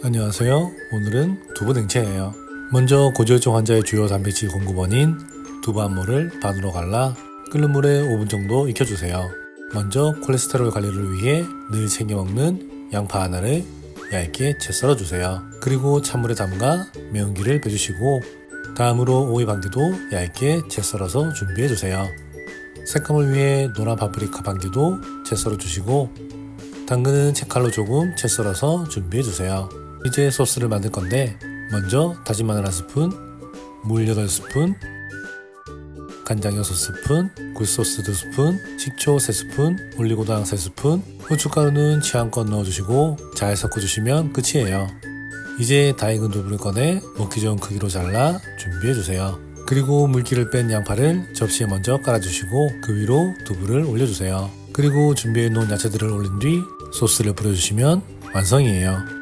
안녕하세요. 오늘은 두부 냉채예요. 먼저 고지혈증 환자의 주요 단백질 공급원인 두부 한 모를 반으로 갈라 끓는 물에 5분 정도 익혀주세요. 먼저 콜레스테롤 관리를 위해 늘 챙겨 먹는 양파 하나를 얇게 채 썰어주세요. 그리고 찬물에 담가 매운기를 빼주시고 다음으로 오이 반개도 얇게 채 썰어서 준비해주세요. 색감을 위해 노란 파프리카 반개도 채 썰어주시고 당근은 채칼로 조금 채 썰어서 준비해주세요. 이제 소스를 만들 건데 먼저 다진 마늘 한 스푼, 물 8스푼, 간장 6스푼, 굴소스 2스푼, 식초 3스푼, 올리고당 3스푼, 후춧가루는 취향껏 넣어주시고 잘 섞어주시면 끝이에요. 이제 다 익은 두부를 꺼내 먹기 좋은 크기로 잘라 준비해주세요. 그리고 물기를 뺀 양파를 접시에 먼저 깔아주시고 그 위로 두부를 올려주세요. 그리고 준비해 놓은 야채들을 올린 뒤 소스를 뿌려주시면 완성이에요.